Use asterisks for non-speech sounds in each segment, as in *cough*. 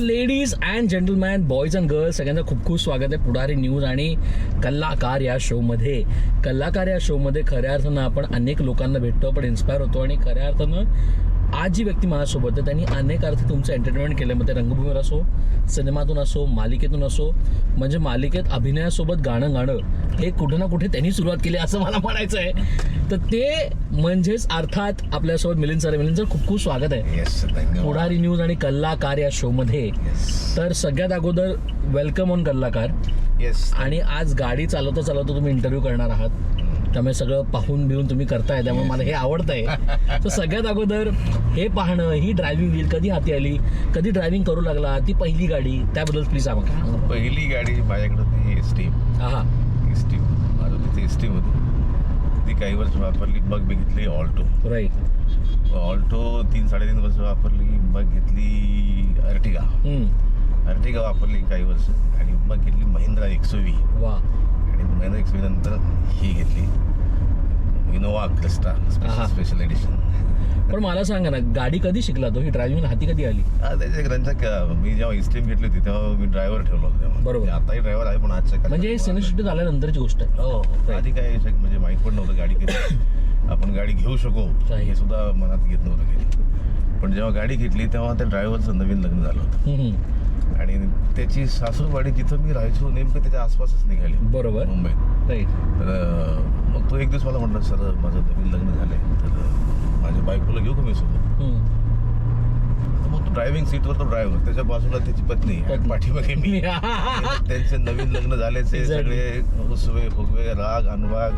Ladies and gentleman boys and girls सगळ्यांचं खूप खूप स्वागत आहे पुढारी न्यूज आणि कलाकार या शोमध्ये. कलाकार या शोमध्ये खऱ्या अर्थानं आपण अनेक लोकांना भेटतो आपण इन्स्पायर होतो आणि खऱ्या अर्थानं आज जी व्यक्ती माझ्यासोबत आहे त्यांनी अनेक अर्थी तुमचं एंटरटेनमेंट केलं मग ते रंगभूमीवर असो सिनेमातून असो मालिकेतून असो म्हणजे मालिकेत अभिनयासोबत गाणं गाणं हे कुठे ना कुठे त्यांनी सुरुवात केली असं मला म्हणायचं आहे तर ते म्हणजेच अर्थात आपल्यासोबत मिलिंद सर मिलिंद सर खूप खूप स्वागत आहे. पुढारी न्यूज आणि कल्लाकार या शोमध्ये तर सगळ्यात अगोदर वेलकम ऑन कल्लाकार येस आणि आज गाडी चालवता चालवता तुम्ही इंटरव्ह्यू करणार आहात. त्यामुळे सगळं पाहून बिहून तुम्ही करताय त्यामुळे मला हे आवडतंय. *laughs* तर सगळ्यात अगोदर हे पाहणं ही ड्रायव्हिंग व्हील कधी हाती आली कधी ड्रायव्हिंग करू लागला ती पहिली गाडी त्याबद्दल प्लीज सांगा. पहिली गाडी माझ्याकडे ती एस टी हा एस टी माझं तिथे एस टी होती. ती काही वर्ष वापरली मग मी घेतली ऑल्टो राईट ऑल्टो तीन साडेतीन वर्ष वापरली मग घेतली अर्टिगा अर्टिगा वापरली काही वर्ष आणि मग घेतली महिंद्रा एक्सो व्ही वा. एक्सो व्ही नंतर ही घेतली इनोवा क्रिस्टा आहा. स्पेशल एडिशन पण मला सांगा ना गाडी कधी शिकला तो ही ड्रायव्हिंग हाती कधी आली त्याच्या ग्रंथ मी जेव्हा इस्टीम घेतली होती तेव्हा मी ड्रायव्हर ठेवला होता तेव्हा. बरोबर. आताही ड्रायव्हर आहे पण आजच्या काळात म्हणजे सिनेसृष्टी झाल्यानंतरची गोष्ट आहे हो हो. आधी काय शक- म्हणजे माहीत पण नव्हतं गाडी किती आपण गाडी घेऊ शकू. हे सुद्धा मनात घेत नव्हतं कधी पण जेव्हा गाडी घेतली तेव्हा त्या ड्रायव्हरचं नवीन लग्न झालं होतं हम्म, हम्म. आणि त्याची सासूरवाडी जिथं मी राहायचो नेमकं त्याच्या आसपासच निघाली. बरोबर. मुंबईत. राईट. तर मग तो एक दिवस मला म्हटलं सर माझं नवीन लग्न झालंय. तर माझ्या बायकोला घेऊ का मी सोबत? मग तो ड्रायव्हिंग सीटवर तो ड्रायव्हर त्याच्या बाजूला त्याची पत्नी आणि. पाठीमागे मी. *laughs* त्यांचे नवीन लग्न झाल्याचे. सगळे हुसवे फुगवे राग अनुराग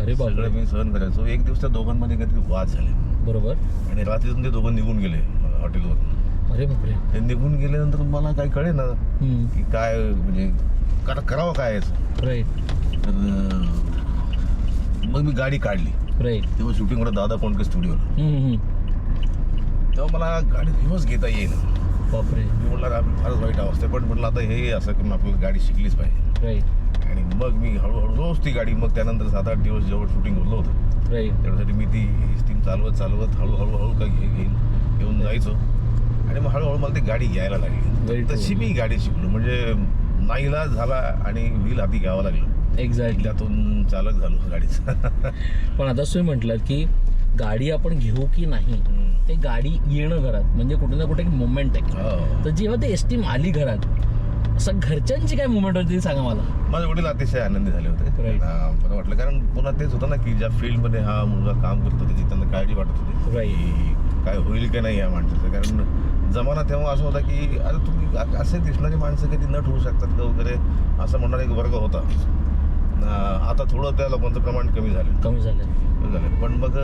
अरे सगळं मी सहन करायचो. एक दिवस त्या दोघांमध्ये काहीतरी वाद झाले. बरोबर. आणि रात्रीतून ते दोघं निघून गेले हॉटेलवर अरे बापरे. ते निघून गेल्यानंतर मला काही कळे ना हम्म. की काय म्हणजे करा करावं काय याचं. राईट तर अं, मग मी गाडी काढली. राईट तेव्हा शूटिंग होतं दादा कोंडके स्टुडिओला हम्म, हम्म. तेव्हा मला गाडी रिव्हर्स घेता येईल बापरे. मी म्हटलं आपली फारच वाईट अवस्था आहे. पण म्हटलं आता हे असं करून आपल्याला गाडी शिकलीच पाहिजे. राईट आणि मग मी हळूहळू रोज ती गाडी मग त्यानंतर सात आठ दिवस जेवढं शूटिंग उरलं होतं राईट त्याच्यासाठी मी ती स्टीम चालवत चालवत हळूहळू हळू काय घे घेऊन घेऊन जायचो. आणि मग हळूहळू मला ती गाडी घ्यायला लागली. तशी मी गाडी शिकलो. म्हणजे नाईला झाला आणि व्हील हाती घ्यावं लागलं. एक्झॅक्टली त्यातून चालक झालो *laughs* गाडीचा. पण आता तुम्ही म्हटलं की गाडी आपण घेऊ की नाही. ते गाडी येणं घरात. म्हणजे कुठे ना कुठे एक मुवमेंट आहे. हो. तर जेव्हा ते एस टी आली घरात असं घरच्यांची काय मुवमेंट होती ते सांगा मला. माझे वडील अतिशय आनंदी झाले होते. Right. त्यांना बरं वाटलं. कारण पुन्हा तेच होतं ना की ज्या फील्डमध्ये हा मुलगा काम करतो त्याची त्यांना काळजी वाटत होती Right. की काय होईल की नाही या माणसाचं. कारण जमाना तेव्हा असं होता की अरे तुम्ही असे दिसणारी माणसं कधी नट होऊ शकतात का वगैरे? असं म्हणणारा एक वर्ग होता. आता थोडं त्या लोकांचं प्रमाण कमी झालं कमी झालं झालं पण मग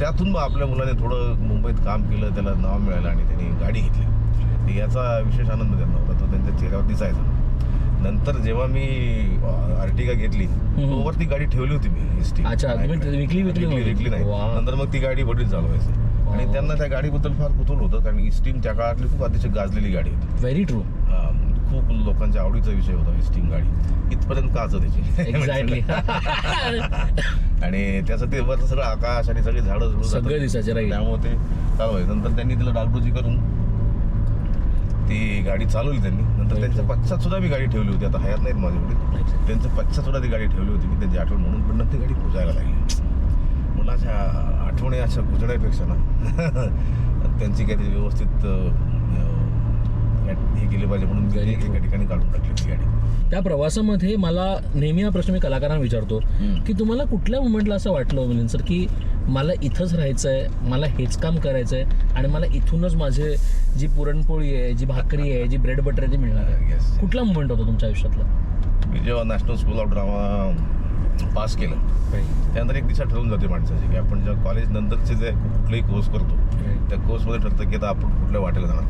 त्यातून मग आपल्या मुलाने थोडं मुंबईत काम केलं त्याला नाव मिळालं आणि त्यांनी गाडी घेतली. याचा विशेष आनंद त्यांना होता. तो त्यांच्या चेहऱ्यावर दिसायचा. नंतर जेव्हा मी आर्टिका घेतली तोवर ती गाडी ठेवली होती मी एस टी. विकली- विकली? विकली नाही. नंतर मग ती गाडी वडील चालवायची. आणि. त्यांना त्या गाडीबद्दल फार कुतूल होतं कारण इस्टीम त्या काळातली खूप अतिशय गाजलेली गाडी होती. व्हेरी ट्रू खूप लोकांच्या आवडीचा विषय होता इस्टीम गाडी. इथपर्यंत काच त्याची? *laughs* *laughs* आणि त्याचं ते वरचं सगळं आकाश आणि सगळे झाडं सगळं. दिसायचे. त्यामुळे ते चालवायचं नंतर त्यांनी तिला डागडुजी करून ती गाडी चालवली त्यांनी. नंतर. त्यांच्या पश्चात सुद्धा मी गाडी ठेवली होती. आता हयात नाहीत माझ्याकडे. त्यांच्या पश्चात सुद्धा ती गाडी ठेवली होती. मी त्यांची आठवण म्हणून पण नंतर गाडी पुजायला लागली. मुलाच्या आठवणी अशा पुजण्यापेक्षा ना *laughs* त्यांची काहीतरी व्यवस्थित हे केली पाहिजे म्हणून. एका ठिकाणी काढून टाकली ती गाडी त्या प्रवासामध्ये मला नेहमी हा प्रश्न मी कलाकारांना विचारतो. की तुम्हाला कुठल्या मुवमेंटला असं वाटलं मिलिंद सर की मला इथंच राहायचं आहे मला हेच काम करायचं आहे आणि मला इथूनच माझे जी पुरणपोळी आहे जी भाकरी आहे जी ब्रेड बटर आहे ती मिळणार आहे कुठला मुवमेंट होता तुमच्या आयुष्यातला मी जेव्हा National School of Drama pass केलं त्यानंतर एक दिशा ठरवून जाते माणसाची की आपण जेव्हा कॉलेज नंतरचे जे कुठलाही कोर्स करतो त्या कोर्समध्ये ठरतं की आता आपण कुठल्या वाटेला जाणार.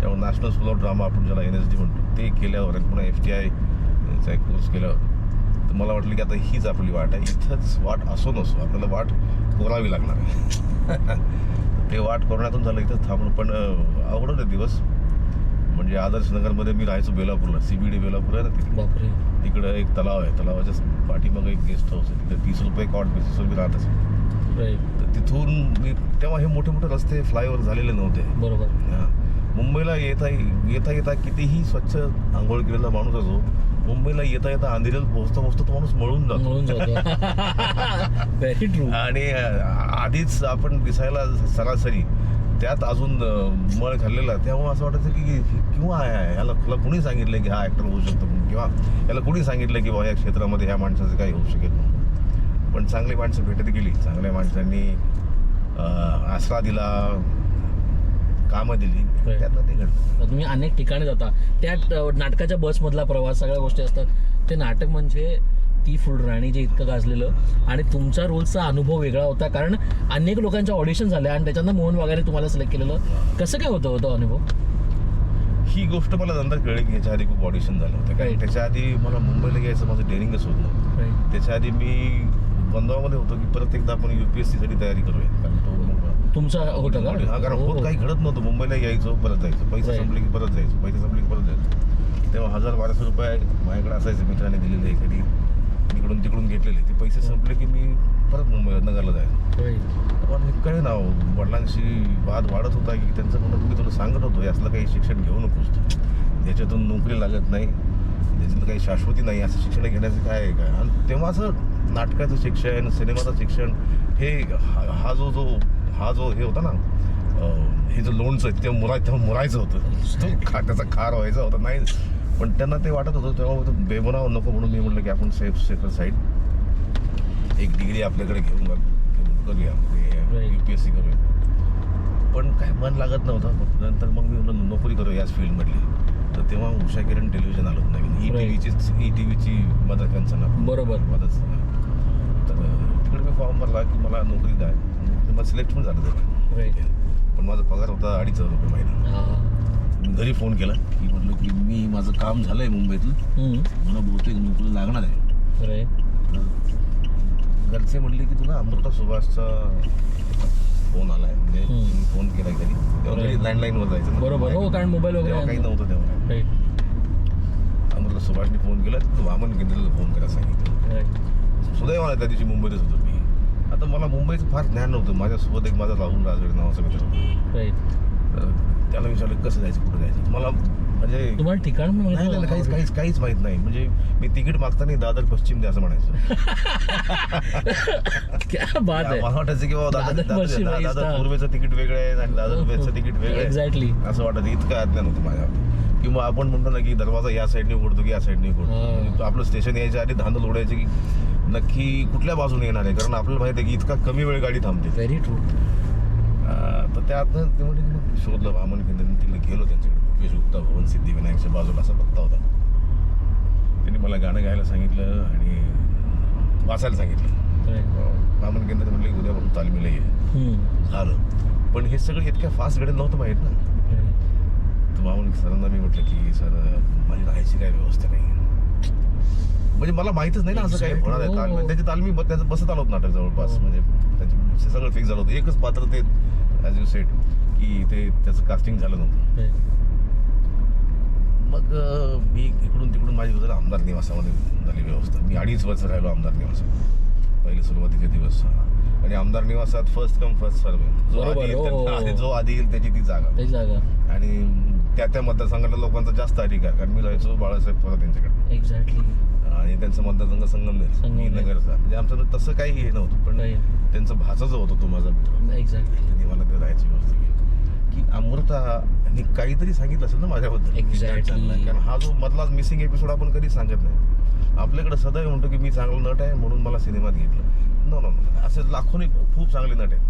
त्यामुळे नॅशनल स्कूल ऑफ ड्रामा आपण ज्याला एन एस डी म्हणतो ते केल्यावर पुन्हा एफ टी आयचा एक कोर्स केल्यावर तर मला वाटलं की आता हीच आपली वाट आहे. इथंच वाट असो नसो आपल्याला वाट कोरावी लागणार आहे. *laughs* ते वाट कोरण्यातून झालं इथंच थांबणं पण होते दिवस. म्हणजे आदर्श नगरमध्ये मी राहायचो बेलापूरला सी बी डी बेलापूर आहे ना तिथे बापरे. तिकडं एक तलाव आहे तलावाच्या पाठीमागे एक गेस्ट हाऊस आहे. तिथे तीस रुपये कॉट बेसिसवर मी राहत असे. राईट तर तिथून मी तेव्हा हे मोठे मोठे रस्ते फ्लायओव्हर झालेले नव्हते. बरोबर. हा. मुंबईला येता येता येता कितीही स्वच्छ आंघोळ केलेला माणूस असो मुंबईला येता येता अंधेरीला पोहोचता पोहोचता तो माणूस मळून जातो. म्हणून जातो. *laughs* व्हेरी ट्रू आणि अं, आधीच आपण दिसायला सरासरी त्यात अजून मळ खाल्लेला. त्यामुळे असं वाटायचं की किंवा आहे याला याला कुणी सांगितलं की हा ऍक्टर होऊ शकतो म्हणून? किंवा याला कुणी सांगितलं की बाबा या क्षेत्रामध्ये ह्या माणसाचं काही होऊ शकेल म्हणून? पण चांगली माणसं भेटत गेली. चांगल्या माणसांनी आसरा दिला कामं दिली. त्यातनं ते घडलं. तुम्ही अनेक ठिकाणी जाता. त्या नाटकाच्या बसमधला प्रवास सगळ्या गोष्टी असतात. ते नाटक म्हणजे ती फुलराणी जे इतकं गाजलेलं. आणि तुमचा रोलचा अनुभव वेगळा होता कारण अनेक लोकांच्या ऑडिशन झाल्या आणि त्याच्यानं मोहन वगैरे तुम्हाला सिलेक्ट केलेलं. कसं काय होतं होतं अनुभव? ही गोष्ट मला नंतर कळली की याच्या आधी खूप ऑडिशन झालं होतं. Right. त्याच्या आधी मला मुंबईला यायचं माझं डेअरिंगच होत नव्हतं. त्याच्या आधी मी बंधावामध्ये होतो की परत एकदा आपण युपीएससी साठी तयारी करूया कारण तो तुमचा होतं का? हा कारण हो, होत हो. काही घडत नव्हतं. मुंबईला यायचो परत जायचं. पैसे Right. संपले की परत जायचं. पैसे संपले की परत जायचं. तेव्हा हजार बाराशे रुपये माझ्याकडे असायचे मित्राने दिलेले कधी इकडून तिकडून घेतलेले. ते पैसे संपले की मी परत मुंबईला नगरला जायचो. पण हे कळे ना वडिलांशी वाद वाढत होता की त्यांचं म्हणत मी तुला सांगत होतो यातलं काही शिक्षण घेऊ नकोस तू. ज्याच्यातून नोकरी लागत नाही ज्याच्यातलं काही शाश्वती नाही असं शिक्षण घेण्याचं काय आहे का? आणि तेव्हा असं नाटकाचं शिक्षण सिनेमाचं शिक्षण हे हा जो जो हा जो हे होता ना हे जो लोणचं ते मुराय तेव्हा मुरायचं होतं. तो खा त्याचा खार व्हायचा होता नाही. पण त्यांना ते वाटत होतं तेव्हा तो बेबनाव नको म्हणून मी म्हटलं की आपण सेफ सेफर साईड एक डिग्री आपल्याकडे घेऊन करूया. यू पी एस सी करूया. पण काय मन लागत नव्हतं. नंतर मग मी नोकरी करू याच फील्डमधली तर तेव्हा उषा किरण टेलिव्हिजन आलं होतं नवीन. E T Right. व्हीची ई टी व्हीची मदर कंचना बरोबर. मदत तर तिकडे मी फॉर्म भरला की मला नोकरी द्या. मला सिलेक्ट पण झालं. पण माझा पगार होता अडीच हजार रुपये महिना. घरी फोन केला की म्हटलं की मी माझं काम झालंय मुंबईतलं हम्म. मला बहुतेक नोकरी लागणार आहे. तर घरचे म्हणले की तुला अमृता सुभाषचा फोन आलाय म्हणजे हम्म. तुम्ही फोन केला घरी तेव्हा घरी. लँडलाईनवर जायचं. बरोबर हो कारण मोबाईल तेव्हा काही वगैरे नव्हतं तेव्हा. अमृता सुभाषने फोन केला तू वामन केंद्राला फोन करायला सांगितलं. सुदैवाला त्या दिवशी मुंबईतच होतो मी आता मला मुंबईचं फार ज्ञान नव्हतं माझ्यासोबत एक माझा राहुल राजगड नावाचा मित्र होता त्याला विचारलं कसं जायचं? कुठं जायचं? मला म्हणजे तुम्हाला ठिकाण पण माहिती नाही? काहीच काहीच काहीच माहीत नाही. म्हणजे मी तिकीट मागताना दादर पश्चिम द्या असं म्हणायचं. *laughs* क्या बात आहे. मला वाटायचं की बाबा दादर दादर पश्चिम दादर आहे, दादर हा. पूर्वेचं तिकीट वेगळं आहे आणि दादर वेस्टचं तिकीट वेगळं आहे. एक्झॅक्टली असं वाटत इतकं अज्ञान होतं माझ्या किंवा आपण म्हणतो ना की दरवाजा या साईडने उघडतो की या साईडने उघडतो. हा. आपलं स्टेशन यायच्या आधी धांदल उडायचे की नक्की कुठल्या बाजूने येणार आहे? कारण आपल्याला माहिती आहे की इतका कमी वेळ गाडी थांबते. व्हेरी ट्रू तर त्यातनं ते म्हणजे मग शोधलं वामन केंद्र तिकडे गेलो त्यांच्याकडे. भूपेश गुप्ता भवन सिद्धिविनायकच्या बाजूला असा पत्ता होता. त्यांनी मला गाणं गायला सांगितलं आणि वाचायला सांगितलं. वामन केंद्र म्हणले उद्या म्हणून तालमीला ये झालं. पण हे सगळं इतक्या फास्ट घडेल नव्हतं माहीत ना. तर मामून सरांना मी म्हटलं की सर माझी राहायची काय व्यवस्था नाही. म्हणजे मला माहितच नाही ना असं काय. होणार आहे हो, तालमी. हो. त्याची तालमी त्याचं बसत आलो नाटक जवळपास. हो. म्हणजे त्यांची सगळं फिक्स झालं होतं. एकच पात्र ते ॲज यू सेट की ते त्याचं कास्टिंग झालं नव्हतं. मग मी इकडून तिकडून माझी जरा आमदार निवासामध्ये झाली व्यवस्था. मी अडीच वर्ष राहिलो आमदार निवासात. पहिले सुरुवातीचे दिवस. आणि आमदार निवासात फर्स्ट कम फर्स्ट सर्व जो आधी येईल हो, हो, हो. जो आधी येईल त्याची ती जागा. आणि त्या त्या मतदारसंघातल्या लोकांचा जास्त अधिकार कारण मी राहायचो बाळासाहेब थोरात त्यांच्याकडे एक्झॅक्टली आणि त्यांचं मतदारसंघ संगमनेर मी. नगरचा म्हणजे आमचं तसं काही हे नव्हतं पण. त्यांचं भाचा जो होता तो माझा मित्र. एक्झॅक्टली त्यांनी मला व्यवस्था केली. की अमृता यांनी काहीतरी सांगितलं असेल ना माझ्याबद्दल. की आहे. कारण हा जो मधला मिसिंग एपिसोड आपण कधीच सांगत नाही. आपल्याकडे सदैव म्हणतो की मी चांगला नट आहे म्हणून मला सिनेमात घेतलं. नो नो असे लाखोनी खूप चांगले नट आहेत.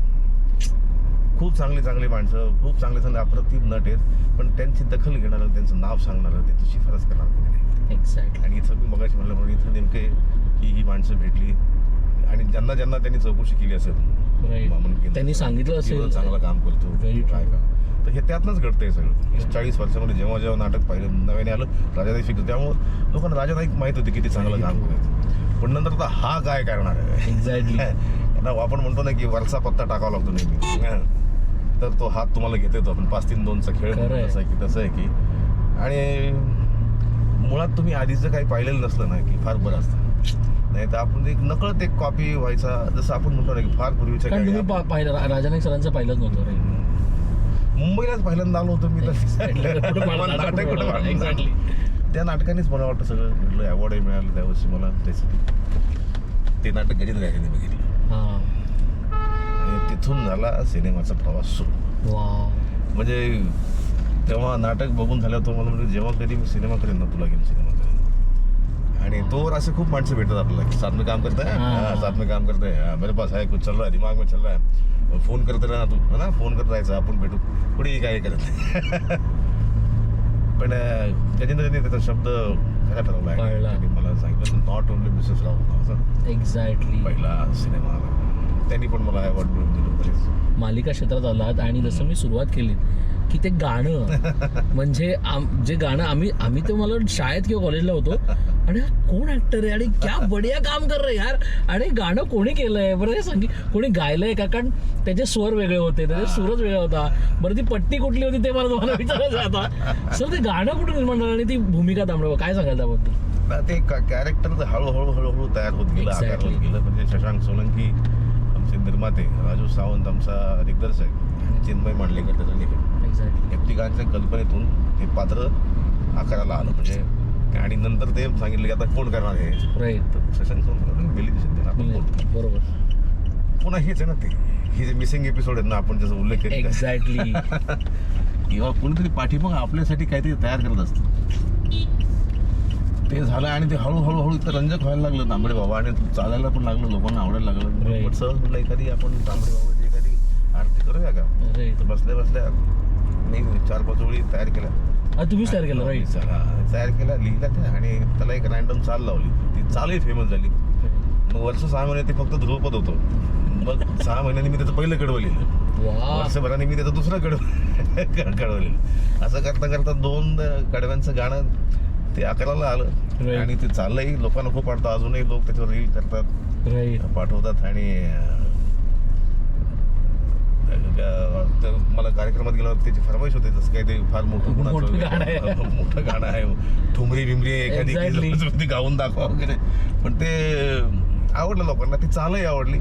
खूप चांगली चांगली माणसं खूप चांगले चांगले अप्रतिम नट आहेत. पण त्यांची दखल घेणारं त्यांचं नाव सांगणारं त्यांची शिफारस करणार एक्झॅक्टली आणि इथं मी मगाशी म्हणलं म्हणून इथं नेमके ही ही माणसं भेटली. आणि ज्यांना ज्यांना त्यांनी चौकशी केली असेल मामून. त्यांनी सांगितलं असेल. चांगलं काम करतो. काय का? तर हे त्यातनंच घडतंय सगळं. चाळीस वर्षामध्ये जेव्हा जेव्हा नाटक पाहिलं नव्याने आलं राजानाईक फिक्स त्यामुळे लोकांना राजानाईक माहीत होते किती चांगलं काम. करायचं. पण नंतर आता हा काय करणार आहे? एक्झॅक्टली *laughs* आपण म्हणतो ना की वरचा पत्ता टाकावा लागतो नेहमी. *laughs* तर तो हात तुम्हाला घेता येतो. आपण पाच तीन दोनचा खेळ तसं आहे की तसं आहे की. आणि मुळात तुम्ही आधीचं काही पाहिलेलं नसलं ना की फार बरं असतं. नाही तर आपण एक नकळत एक कॉपी व्हायचा जसं आपण म्हणतो ना की फार पूर्वीच्या कारण तुम्ही पा- पाहिलं रा- राजानाईक सरांचं पाहिलंच नव्हतं right? मुंबईलाच पहिल्यांदा आलो होतो मी *laughs* कुठं मला नाटक कुठं त्या नाटकानेच मला वाटतं सगळं म्हटलं अवॉर्डही मिळालं त्या वर्षी मला त्याचं ते नाटक गजेंद्र गायकवाडने बघितलं हा. आणि तिथून झाला सिनेमाचा प्रवास सुरू. वा म्हणजे तेव्हा नाटक बघून झाल्यावर तो मला म्हणजे जेव्हा कधी मी सिनेमा करेन ना तुला घेऊन सिनेमा करेन. आणि तोवर असे खूप माणसं भेटतात आपल्याला की साथ में काम करता है. साथ में काम करते हैं हाँ, मेरे पास है कुछ चल रहा है दिमाग में चल रहा है फोन करते राहा तू है ना? फोन करत राहायचं आपण भेटू. कुठेही काय करत. पण अं, गजेंद्रने त्याचा शब्द खरा ठरवला आहे. मला सांगितलं नॉट ओनली मिसेस राव नावाचा एक्झॅक्टली पहिला सिनेमा त्यांनी पण मला अवॉर्ड मिळवून दिलं बरेच. मालिका क्षेत्रात आलात आणि जसं मी सुरुवात केली की ते गाणं *laughs* म्हणजे जे गाणं आम्ही आम्ही तर मला शाळेत किंवा कॉलेजला होतो आणि हा कोण ऍक्टर आहे? आणि क्या बढिया काम कर रहे यार. आणि गाणं कोणी केलंय? बरं हे संगीत कोणी गायलंय का? कारण त्याचे स्वर वेगळे होते. त्याचे सूरच वेगळा होता. बरं ती पट्टी कुठली होती ते मला तुम्हाला विचारायचं आता. सर ते गाणं कुठून निर्माण झालं आणि ती भूमिका तांबडे काय सांगाल त्याबद्दल? ते कॅरेक्टर हळूहळू हळूहळू तयार होत गेलं आकार. होत गेलं. म्हणजे शशांक सोलंकी आमचे निर्माते राजू सावंत आमचा दिग्दर्शक आणि चिन्मय मांडलेकर त्याचं लेखक एक्झॅक्टली व्यक्तिकांच्या कल्पनेतून हे पात्र आकाराला आलं. म्हणजे आणि नंतर ते सांगितलं की आता कोण करणार हे? राईट तर शशांक आपण कोण? बरोबर. पुन्हा हेच आहे ना ते. हे जे मिसिंग एपिसोड आहेत ना आपण त्याचा उल्लेख केला एक्झॅक्टली *laughs* किंवा कोणीतरी पाठीमाग आपल्यासाठी काहीतरी तयार करत असतं. ते झालं आणि ते हळूहळू हळू इतकं रंजक व्हायला लागलं तांबडे बाबा. आणि चालायला पण लागलं लोकांना आवडायला लागलं. Right. पण सहज म्हटलं एखादी आपण तांबडे बाबाची एखादी आरती करूया का? राईट बसल्या बसल्या मी चार पाच ओळी तयार केल्या. तुम्हीच तयार केलं. राईट तयार केल्या लिहिल्या त्या आणि त्याला एक रॅन्डम चाल लावली. ती चालही फेमस झाली. मग वर्ष सहा महिने ते फक्त ध्रुवपद होतं. मग सहा महिन्यांनी मी त्याचं पहिलं कडवं लिहिलं वर्षभराने मी त्याचं दुसरं कडव *laughs* कडवलेलं. असं करता करता दोन कडव्यांचं गाणं ते अकराला आलं. आणि ते चाललंही. लोकांना खूप आवडतं. अजूनही लोक त्याच्यावर रील करतात पाठवतात आणि मला कार्यक्रमात गेल्यावर त्याची फरमाईश होते जसं काही ते फार मोठं. गुणाचं मोठं *laughs* गाणं आहे. ठुमरी बिमरी एखादी गाऊन दाखवा वगैरे. पण ते आवडलं लोकांना. ती चालही आवडली.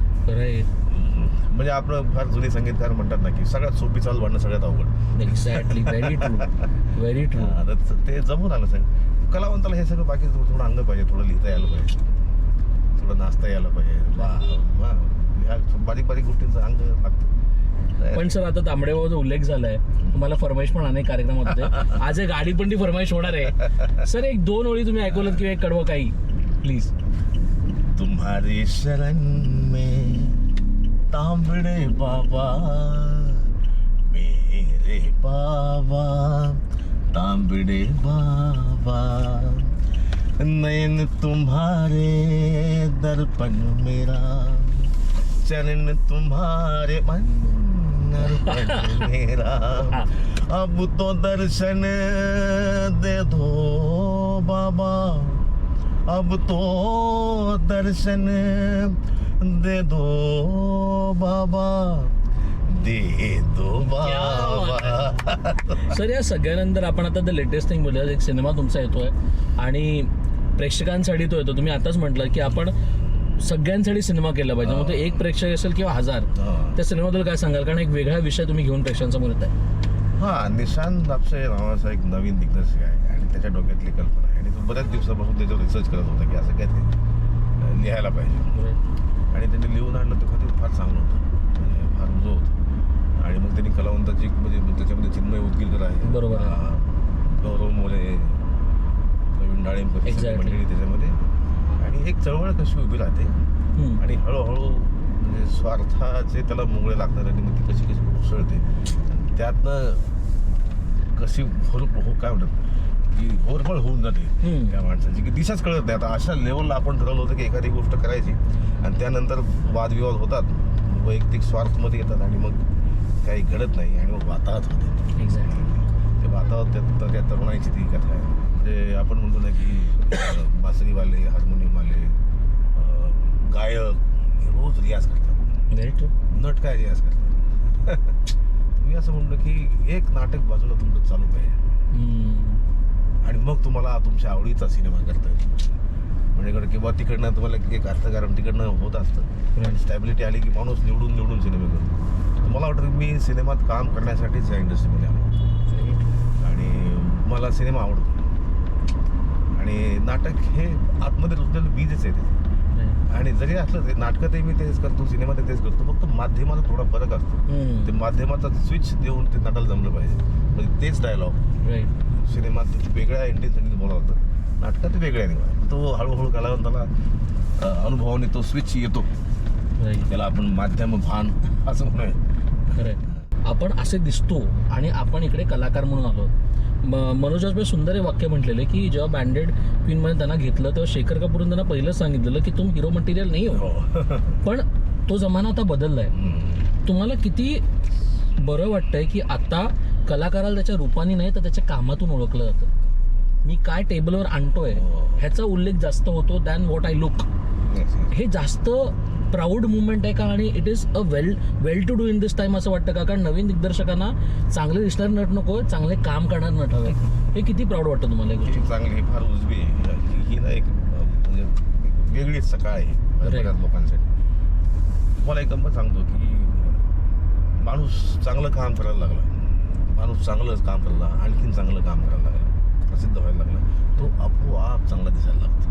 म्हणजे आपलं फार जुने संगीतकार म्हणतात ना की सगळ्यात सोपी चाल म्हणणं सगळ्यात अवघड. Exactly very true very true तर ते जमून आलं सगळं. कलावंताला हे सगळं बाकी थोडं थोडं अंग पाहिजे थोडं लिहिता यायला पाहिजे. थोडं नाचता यायला पाहिजे. वा- वा. ह्या बारीक बारीक गोष्टींचं अंग लागतं. पण सर आता तांबडेबाबाचा उल्लेख झालाय. तुम्हाला फरमाईश पण अनेक कार्यक्रमात होते. *laughs* आज एक गाडी पण ती फरमाईश होणार आहे. सर एक दोन ओळी तुम्ही ऐकवलं किंवा एक कडवं काही? प्लीज तुम्हारी शरण में तांबड़े बाबा मेरे बाबा तांबड़े बाबा नयन तुम्हारे दर्पण मेरा। चरण तुम्हारे मन मेरा। अब तो दर्शन दे दो बाबा। अब तो दर्शन दे दो बाबा। दे दो बाबा। सर या सगळ्यानंतर आपण आता द लेटेस्ट थिंग बोलूया एक सिनेमा तुमचा येतोय आणि प्रेक्षकांसाठी तो येतो. तुम्ही आताच म्हटलं की आपण सगळ्यांसाठी सिनेमा केला पाहिजे. मग तो एक प्रेक्षक असेल किंवा हजार. त्या सिनेमाबद्दल काय सांगाल? कारण एक वेगळा विषय तुम्ही घेऊन प्रेक्षकांसमोर येत आहे हा निशांत दापसे नावाचा एक नवीन दिग्दर्शक आहे. आणि त्याच्या डोक्यातली कल्पना आहे. आणि तो बऱ्याच दिवसापासून त्याच्यावर रिसर्च करत होता की असं काय ते लिहायला पाहिजे. आणि त्यांनी लिहून आणलं तर खरंच फार चांगलं होतं. म्हणजे फार उजं होतं. आणि मग त्यांनी कलावंताची म्हणजे त्याच्यामध्ये चिन्मय उदगीरकर आहे. बरोबर. गौरव मोरे प्रवीण Exactly. मंडळी त्याच्यामध्ये आणि एक चळवळ कशी उभी राहते. आणि हळूहळू म्हणजे स्वार्थाचे त्याला मुंगळे लागतात आणि मग ती कशी कशी उसळते. त्यातनं कशी होर हो काय म्हणतात? की होरपळ होऊन जाते. त्या माणसाची. की दिशाच कळत नाही. आता अशा लेवलला आपण ठरवलं होतं की एखादी गोष्ट करायची आणि त्यानंतर वादविवाद होतात. वैयक्तिक स्वार्थमध्ये येतात आणि मग काही घडत नाही आणि मग वाताहत होते. एक्झॅक्टली ते वातावरण त्या त्या तरुणाईची ती कथा आहे. म्हणजे आपण म्हणतो ना की बासरीवाले हार्मोनियमवाले गायक रोज रियाज करतात. नट काय रियाज करतात? *laughs* मी असं म्हणलं की एक नाटक बाजूला तुमचं चालू पाहिजे. आणि मग तुम्हाला तुमच्या आवडीचा सिनेमा करता येतो. म्हणजे किंवा तिकडनं तुम्हाला एक अर्थकारण तिकडनं होत असतं. आणि स्टॅबिलिटी आली की माणूस निवडून निवडून सिनेमे करतो. मला वाटतं की मी सिनेमात काम करण्यासाठीच या इंडस्ट्रीमध्ये आलो? आणि मला सिनेमा आवडतो. आणि नाटक हे आतमध्ये रुजलेलं बीजच आहे ते आणि जरी असलं ते नाटकातही मी तेच करतो सिनेमात तेच करतो फक्त माध्यमाचा थोडा फरक असतो. ते माध्यमाचा स्विच देऊन ते नाटाला जमलं पाहिजे. म्हणजे तेच डायलॉग सिनेमात वेगळ्या इंटेन्शनने बोलावं लागतं नाटकात वेगळ्या नाही तो हळूहळू कालावंताला अनुभवाने तो स्विच येतो. त्याला आपण माध्यम भान असं म्हणूया. खरंय. आपण असे दिसतो आणि आपण इकडे कलाकार म्हणून आलो. मनोज वाजपेयी सुंदर हे वाक्य म्हटलेलं की जेव्हा बँडेड क्वीनमध्ये त्यांना घेतलं तेव्हा शेखर कपूरनं त्यांना पहिलं सांगितलेलं की तुम हिरो मटेरियल नाही हो *laughs* पण तो जमाना आता बदललाय हम्म. तुम्हाला किती बरं वाटतंय की आता कलाकाराला त्याच्या रूपाने नाही तर त्याच्या कामातून ओळखलं जातं मी काय टेबलवर आणतोय हो. ह्याचा उल्लेख जास्त होतो दॅन वॉट आय लुक. हे जास्त प्राऊड मुवमेंट आहे का? आणि it is a well well to do in this time असं वाटतं का? कारण नवीन दिग्दर्शकांना चांगले दिसणारे नट नको चांगले काम करणार नट हवे. हे किती प्राऊड वाटतं तुम्हाला गोष्ट चांगली ही फार उजवी ही- ना एक म्हणजे वेगळीच सकाळ आहे. बऱ्याच लोकांसाठी. तुम्हाला एक गंमत सांगतो की माणूस चांगलं काम करायला लागला. माणूस चांगलं काम करायला आणखीन चांगलं काम करायला लागला. प्रसिद्ध व्हायला लागला. तो आपोआप चांगला दिसायला लागतो.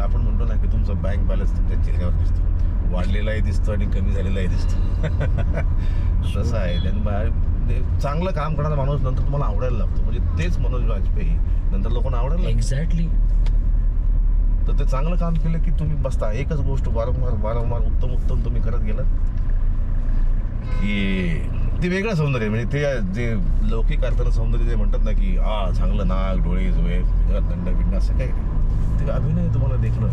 आपण म्हणतो ना की तुमचा बँक बॅलन्स तुमच्या चेहऱ्यावर दिसतो. वाढलेलाही दिसतो आणि कमी झालेलाही दिसतो. *laughs* तसं आहे. त्यानं ते चांगलं काम करणारा माणूस नंतर तुम्हाला आवडायला लागतो. म्हणजे तेच मनोज वाजपेयी नंतर लोकांना आवडायला. एक्झॅक्टली तर ते चांगलं काम केलं की तुम्ही बसता. एकच गोष्ट वारंवार वारंवार उत्तम उत्तम तुम्ही करत गेलात. की ते वेगळं सौंदर्य. म्हणजे ते जे लौकिक अर्थानं सौंदर्य जे म्हणतात ना की आ चांगलं नाक डोळे जुळे दंड बिंड असं काही ते अभिनय तुम्हाला देखणं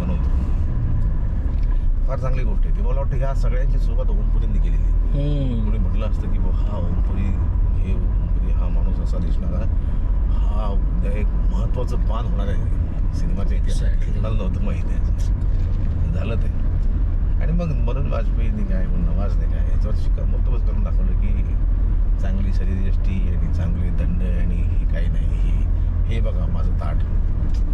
बनवतो. फार चांगली गोष्ट आहे. ती मला वाटतं ह्या सगळ्यांची सुरुवात ओमपुरींनी केलेली. कोणी म्हटलं असतं की हा ओमपुरी हे ओमपुरी हा माणूस असा दिसणारा हा उद्या एक महत्वाचं पान होणार आहे सिनेमाच्या इतिहासात. मला नव्हतं माहीत आहे. झालं ते. आणि मग मनोज वाजपेयींनी काय नवाजने काय याच्यावर शिक्कामोर्तबच करून दाखवलं की चांगली शरीरयष्टी आणि चांगले दंड आणि हे बघा माझं ताट.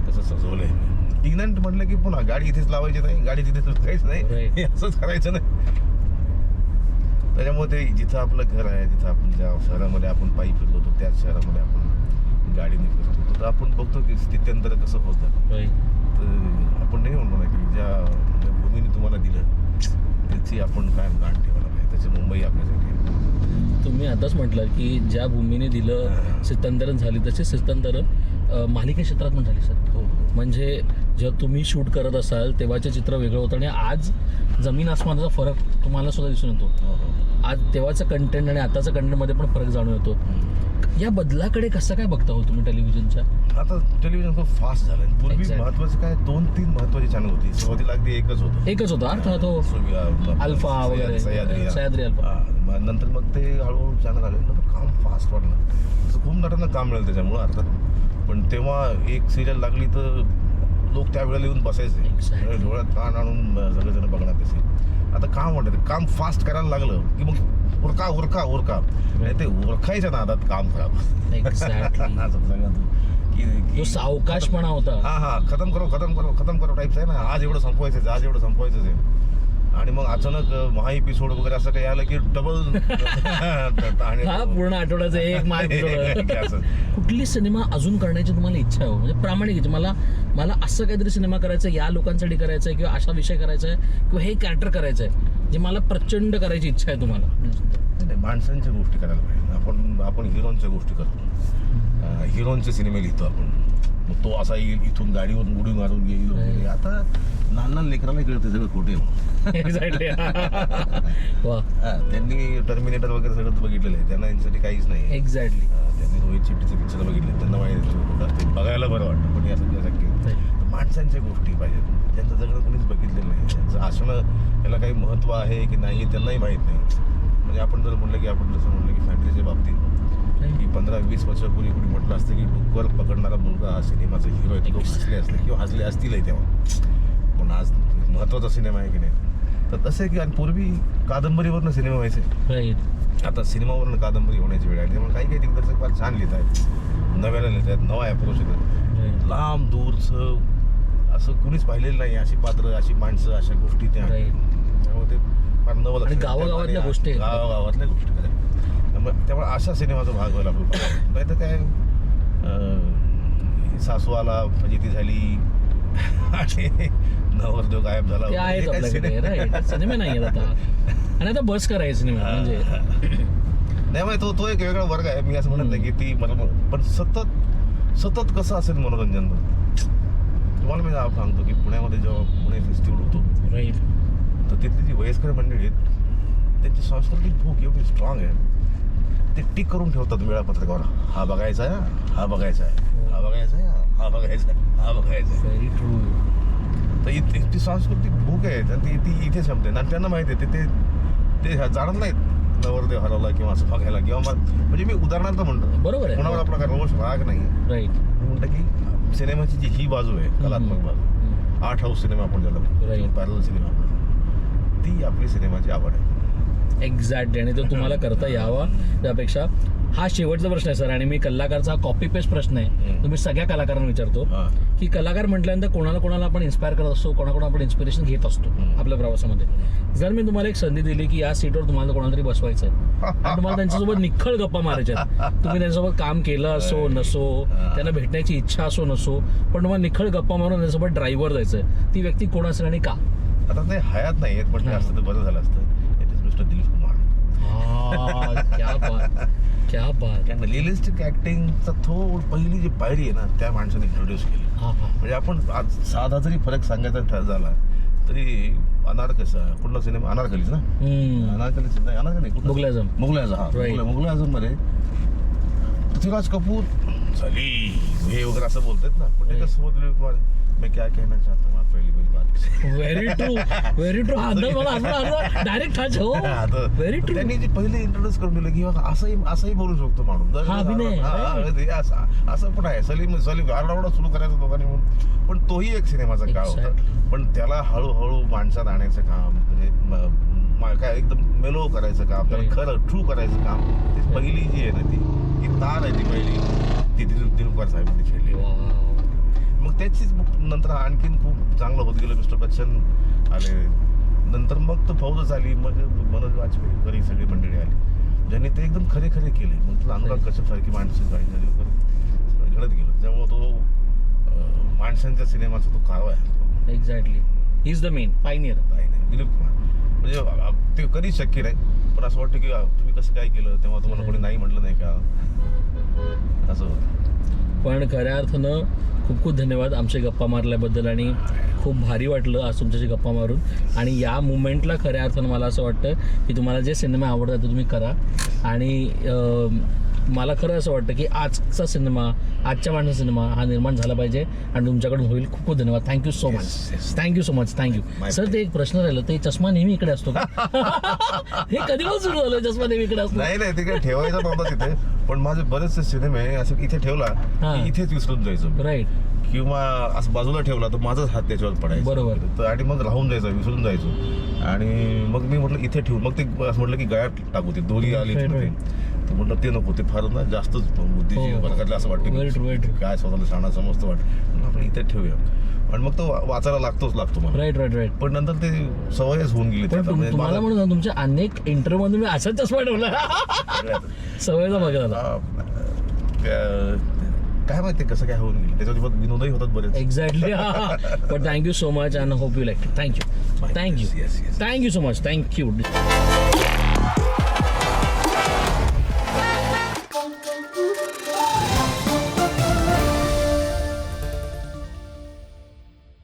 कसं सजवलंय मी. इग्नंट म्हटलं की पुन्हा गाडी इथेच लावायची नाही गाडी तिथेच काहीच नाही. हे असंच करायचं नाही. त्याच्यामुळे ते जिथं आपलं घर आहे जिथं आपण ज्या शहरामध्ये आपण पायी फिरलो होतो त्याच शहरामध्ये आपण गाडीने फिरतो तर आपण बघतो की स्थित्यंतर कसं होतं. तर आपण नाही म्हणतो ना की ज्या भूमीने तुम्हाला दिलं त्याची आपण काय गाण ठेवायला पाहिजे. त्याची मुंबई आपल्यासाठी आहे. तुम्ही आताच म्हटलं की ज्या भूमीने दिलं सितंतरण झाली तशी सितंतरण अं, मालिका क्षेत्रात पण झाली सर. हो. हो म्हणजे जेव्हा तुम्ही शूट करत असाल तेव्हाचे चित्र वेगळं होतं आणि आज जमीन आसमानाचा फरक तुम्हाला सुद्धा दिसून येतो. हो हो. आज तेव्हाचं कंटेंट आणि आताचं कंटेंटमध्ये पण फरक जाणून येतो. या बदलाकडे कसं काय बघता हो तुम्ही टेलिव्हिजनच्या आता टेलिव्हिजन खूप फास्ट झालं पूर्वी Exactly. महत्वाचं काय? दोन तीन महत्वाची चॅनल होती. सुरुवातीला अगदी एकच होतं. एकच होतं. अर्थात हो. सूर्य, आपलं- अल्फा वगैरे. सह्याद्री हा. सह्याद्री अल्फा हा, मग नंतर मग ते हळूहळू चॅनल आले. नंतर काम फास्ट वाटलं. तसं खूप नटांना काम मिळेल त्याच्यामुळं अर्थात. पण तेव्हा एक सिरियल लागली तर लोक त्यावेळेला येऊन बसायचे. Exactly. डोळ्यात कान आणून अं, सगळेजण बघणार तसे आता काम वाटत. काम फास्ट करायला लागलं की मग उरका उरका उरका. नाही ते उरकायच्या नादात काम खराब. एक्झॅक्टली *laughs* असं सगळं. की जो की- सावकाशपणा होता. हा हा. खतम करो खतम करो खतम करो टाईप्स आहे ना. आज एवढं संपवायचं आज एवढं संपवायचं आहे आणि मग अचानक अं, महा एपिसोड वगैरे असं काही आलं की डबल *laughs* हा पूर्ण आठवड्याचा *laughs* एक असं. कुठली सिनेमा अजून करण्याची तुम्हाला इच्छा आहे हो? म्हणजे प्रामाणिक इच्छा. मला मला असं काहीतरी सिनेमा करायचा या लोकांसाठी करायचं आहे किंवा अशा विषय करायचा आहे किंवा हे कॅरेक्टर करायचं आहे जे मला प्रचंड करायची इच्छा आहे तुम्हाला. नाही, माणसांच्या गोष्टी करायला पाहिजे. आपण आपण हिरोंच्या गोष्टी करतो. हिरोंचे सिनेमे लिहितो आपण. मग तो असा येईल इथून गाडीवरून उडी मारून येईल वगैरे आता लहान लहान लेकराला कळते सगळं खोटे *laughs* त्यांनी टर्मिनेटर वगैरे सगळं बघितलेलं आहे. त्यांना यांच्यासाठी काहीच नाही एक्झॅक्टली त्यांनी रोहित शेट्टीचे पिक्चर बघितले त्यांना माहिती बघायला बरं वाटतं पण या सगळ्या माणसांच्या गोष्टी पाहिजेत. त्यांचं जगणं कोणीच बघितलेलं नाही. त्यांचं असणं याला काही महत्त्व आहे की नाही हे त्यांनाही माहीत नाही. म्हणजे आपण जर म्हणलं की आपण जसं म्हणलं की फॅमिलीच्या बाबतीत की पंधरा वीस वर्षापूर्वी कुणी म्हटलं असतं की डुक्कर पकडणारा मुलगा हा सिनेमाचा हिरो आहे. लोक हसले असले किंवा हसले असतीलही तेव्हा. पण आज महत्त्वाचा सिनेमा आहे की नाही? तर तसं आहे की आणि पूर्वी कादंबरीवरनं सिनेमा व्हायचे. आता सिनेमावरून कादंबरी होण्याची वेळ आली. त्यामुळे काही काही दिग्दर्शक फार छान लिहित आहेत. नव्याला लिहित आहेत. नवा अप्रोच येतात लांब दूरचं असं कुणीच पाहिलेलं नाही अशी पात्र अशी माणसं अशा गोष्टी त्या. त्यामुळे ते फार आणि. गावागावातल्या आणि गोष्टी आहेत. गावागावातल्या गोष्टी खऱ्या. त्यामुळे त्यामुळे अशा सिनेमाचा भाग व्हायला आपण नाही तर काय अं, सासू आला फजिती झाली. आणि नवरदेव गायब झाला. ते आहेत हे काय आपल्याकडे सिनेमा? राईट सिनेमे नाही आहेत आता. आणि आता बस करायचं सिनेमे म्हणजे. नाही म्हणजे तो तो एक वेगळा वर्ग आहे. मी असं म्हणत नाही की ती मला पण सतत सतत कसं असेल मनोरंजन? तुम्हाला मी नाव सांगतो की पुण्यामध्ये जेव्हा पुणे फेस्टिवल होतो राईट तर तिथली जी वयस्कर मंडळी आहेत त्यांची सांस्कृतिक भूक एवढी स्ट्रॉंग आहे. ते टिक करून ठेवतात वेळापत्रकावर हा बघायचा आहे हा बघायचा आहे हा बघायचा आहे हा बघायचा आहे हा बघायचा आहे. व्हेरी ट्रू तर इत- ती सांस्कृतिक भूक आहे आणि ती ती इथे संपते. आणि त्यांना माहिती आहे ते ते ते जाणत नाहीत. नवरदेव हरवला किंवा असं बघायला किंवा मग म्हणजे मी उदाहरणार्थ म्हणतो. बरोबर आहे. कोणावर आपला काय रोष राग नाही राईट म्हणतो की सिनेमाची जी ही बाजू आहे कलात्मक बाजू आर्ट हाऊस सिनेमा आपण ज्याला. पॅरल सिनेमा म्हणतो ती आपली सिनेमाची आवड आहे एक्झॅक्टली आणि तो तुम्हाला करता यावा. त्यापेक्षा हा शेवटचा प्रश्न आहे सर. आणि मी कलाकारचा कॉपी पेस्ट प्रश्न आहे. तुम्ही सगळ्या कलाकारांना विचारतो हा. की कलाकार म्हटल्यानंतर कोणाला कोणाला आपण इन्स्पायर करत असतो कोणाकोणा आपण इन्स्पिरेशन घेत असतो. आपल्या प्रवासामध्ये. जर मी तुम्हाला एक संधी दिली की या सीटवर तुम्हाला कोणाला तरी बसवायचं आहे आणि तुम्हाला त्यांच्यासोबत निखळ गप्पा मारायच्या. तुम्ही त्यांच्यासोबत काम केलं असो नसो त्यांना भेटण्याची इच्छा असो नसो पण तुम्हाला निखळ गप्पा मारून त्यांच्यासोबत ड्रायव्हर जायचं ती व्यक्ती कोण असेल आणि का? आता ते हयात नाही आहेत पण ते हा. असतं तर बरं झालं असतं. मिस्टर दिलीप कुमार क्या बात क्या बात. कारण रिअलिस्टिक ऍक्टिंगचा थोड पहिली जी पायरी आहे ना त्या माणसाने इंट्रोड्यूस केली. हा हा. म्हणजे आपण आज साधा जरी फरक सांगायचा ठर झाला तरी अनारकसा कुठला सिनेमा अनारकलीच ना. अनारकलीच नाही अनारकली. मुघल आझम हा. आझममध्ये पृथ्वीराज कपूर झाली हे वगैरे असं बोलतात ना. पण ते Right. कसं बोलले कुमार मैं क्या कहना चाहता हूँ आप पहली बात व्हेरी ट्रू व्हेरी ट्रू हा अंदाज मला डायरेक्ट हाच हो व्हेरी ट्रू त्यांनी जे पहिले इंट्रोड्यूस करून दिलं की बघा असंही असंही बोलू शकतो माणूस. असं असं पण आहे. सलीम सलीम आरडाओरडा सुरू करायचा दोघांनी म्हणून पण तोही एक सिनेमाचा काळ होता. पण त्याला हळूहळू माणसात आणायचं काम म्हणजे काय एकदम मेलो करायचं काम त्याला. खरं ट्रू करायचं काम ती पहिली जी आहे ना ती ती तार आहे ती पहिली. ती दिल दिलकुमार साहेबांनी खेळली मग त्याचीच नंतर आणखीन खूप चांगलं होत गेलं मिस्टर बच्चन. आले नंतर मग तो फौजच आली मग मनोज वाजपेयी वगैरे सगळी मंडळी आली. ज्यांनी ते एकदम खरे खरे केले. मग तुला अनुराग कश्यप सारखी माणसं जॉईन झाली वगैरे. घडत गेलं. त्यामुळे तो माणसांच्या सिनेमाचा तो कारवा आहे. Exactly he is the main pioneer नाही. दिलीप कुमार. म्हणजे ते कधीच शक्य नाही. पण असं वाटतं की तुम्ही कसं काय केलं? तेव्हा तुम्हाला कोणी नाही म्हटलं नाही का? असं होतं. पण खऱ्या अर्थानं खूप खूप धन्यवाद आमचे गप्पा मारल्याबद्दल आणि खूप भारी वाटलं आज तुमच्याशी गप्पा मारून. आणि या मुमेंटला खऱ्या अर्थानं मला असं वाटतं की तुम्हाला जे सिनेमा आवडतात ते तुम्ही करा. आणि मला खरं असं वाटतं की आजचा सिनेमा आजच्या माणसाचा सिनेमा हा निर्माण झाला पाहिजे आणि तुमच्याकडून होईल खूप खूप धन्यवाद. Thank you so much. Thank you so much thank you sir ते एक प्रश्न राहिलं ते चष्मा नेहमी इकडे असतो का? *laughs* हे कधीपासून सुरू झालं चष्मा नेहमी इकडे असतो. नाही नाही ते काय ठेवायचं नव्हतं तिथे पण माझे बरेचसे सिनेमे असं इथे ठेवला. की इथेच विसरून जायचो. राईट किंवा असं बाजूला ठेवला तर माझाच हात त्याच्यावर पडायचा. बरोबर. आणि मग राहून जायचं विसरून जायचो. आणि मग मी म्हटलं इथे ठेवू. मग ते असं म्हटलं की गळ्यात टाकू ते. दोरी आली म्हटलं ते नको ते फार ना जास्तच बुद्धीची हो. वर्गातलं असं वाटतं की. काय स्वतःला शाणा समजतं वाटतं आपण इथे ठेवूया. आणि मग तो वा- वाचायला लागतोच लागतो मला. Right right right. पण नंतर ते सवयच होऊन गेली पण. तुम- म्हणजे तुम्हाला म्हणून तुमच्या अनेक इंटरव्ह्यू मध्ये मी असाच चष्मा ठेवला. सवयचा भाग झाला. त्या- काय माहिती कसं काय होऊन गेलं. त्याच्यासोबत विनोदही होतात बरेच. एक्झॅक्टली पण thank you so much and hope you like thank you thank you Yes, yes. Thank you so much thank you